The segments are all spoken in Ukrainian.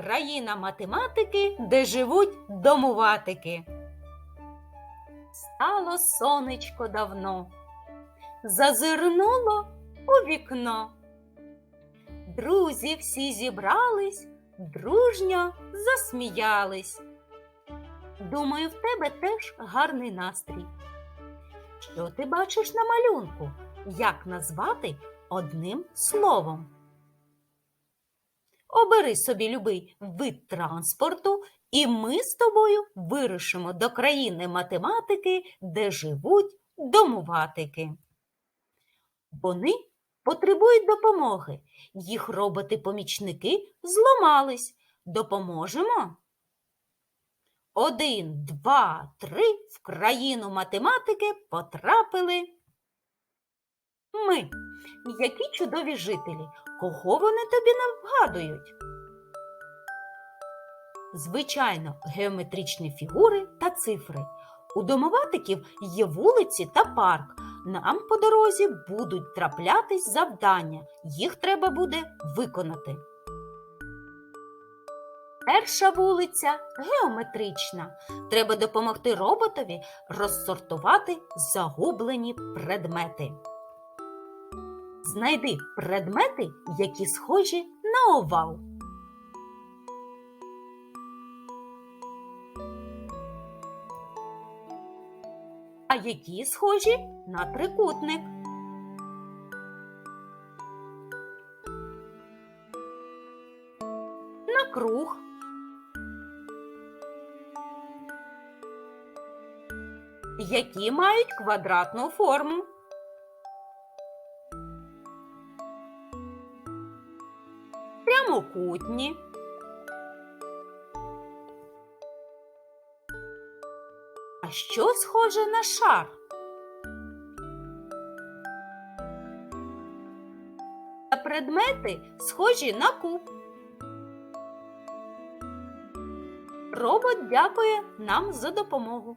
країна математики, де живуть домуватики. Стало сонечко давно, зазирнуло у вікно. Друзі всі зібрались, дружньо засміялись. Думаю, в тебе теж гарний настрій. Що ти бачиш на малюнку? Як назвати одним словом? Обери собі любий вид транспорту, і ми з тобою вирушимо до країни математики, де живуть домуватики. Вони потребують допомоги. Їх роботи-помічники зламались. Допоможемо? Один, два, три в країну математики потрапили. Ми. Які чудові жителі, кого вони тобі навгадують? Звичайно, геометричні фігури та цифри. У домоватиків є вулиці та парк. Нам по дорозі будуть траплятись завдання. Їх треба буде виконати. Перша вулиця геометрична. Треба допомогти роботові розсортувати загублені предмети. Знайди предмети, які схожі на овал. А які схожі на трикутник. На круг. Які мають квадратну форму. Прямокутні. А що схоже на шар? Та предмети схожі на куб. Робот дякує нам за допомогу.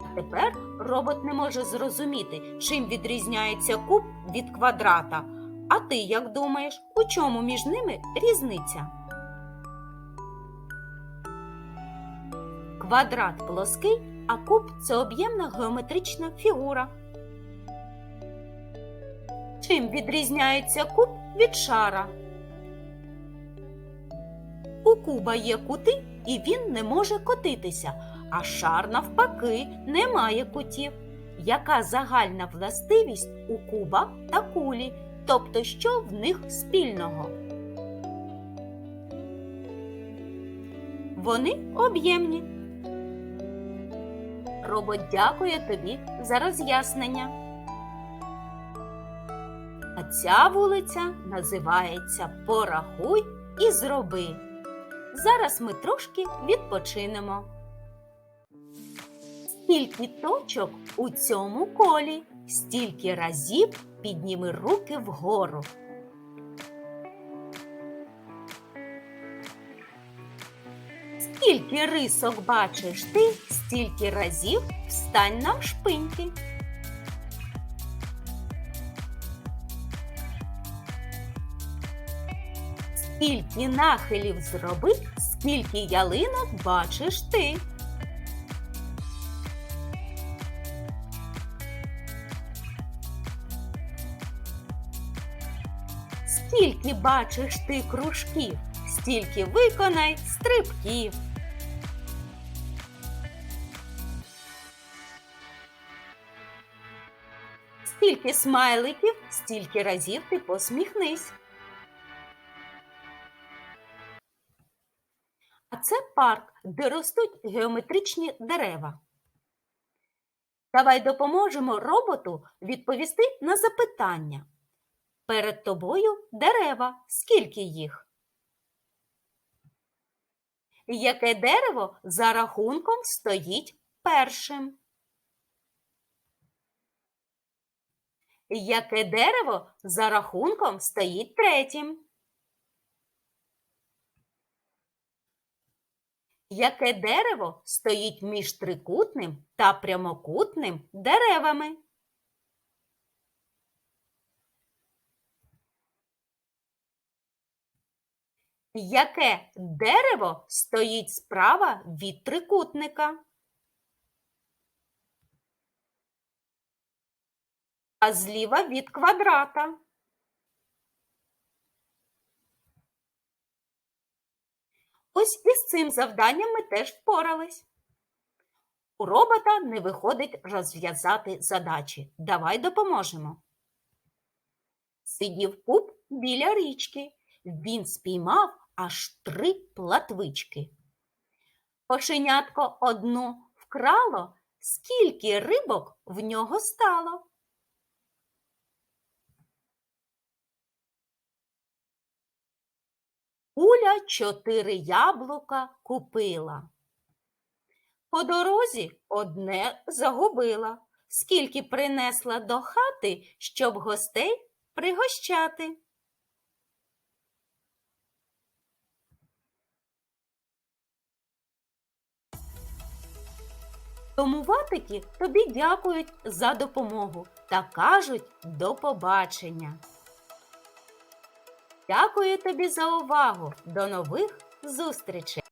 А тепер робот не може зрозуміти, чим відрізняється куб від квадрата. А ти як думаєш, у чому між ними різниця? Квадрат плоский, а куб це об'ємна геометрична фігура. Чим відрізняється куб від шара? У куба є кути, і він не може котитися, а шар, навпаки, не має кутів. Яка загальна властивість у куба та кулі? Тобто, що в них спільного? Вони об'ємні. Робот дякує тобі за роз'яснення. А ця вулиця називається Порахуй і зроби. Зараз ми трошки відпочинемо. Скільки точок у цьому колі, стільки разів підніми руки вгору. Скільки рисок бачиш ти, стільки разів встань навшпиньки. Скільки нахилів зроби, скільки ялинок бачиш ти. Скільки бачиш ти кружків, стільки виконай стрибків. Скільки смайликів, стільки разів ти посміхнись. А це парк, де ростуть геометричні дерева. Давай допоможемо роботу відповісти на запитання. Перед тобою дерева. Скільки їх? Яке дерево за рахунком стоїть першим? Яке дерево за рахунком стоїть третім? Яке дерево стоїть між трикутним та прямокутним деревами? Яке дерево стоїть справа від трикутника? А зліва від квадрата. Ось із цим завданням ми теж впорались. У робота не виходить розв'язати задачі. Давай допоможемо. Сидів куб біля річки. Він спіймав аж три платвички. Кошенятко одну вкрало, скільки рибок в нього стало. Уля чотири яблука купила. По дорозі одне загубила, скільки принесла до хати, щоб гостей пригощати. Тому ватики тобі дякують за допомогу та кажуть до побачення. Дякую тобі за увагу. До нових зустрічей!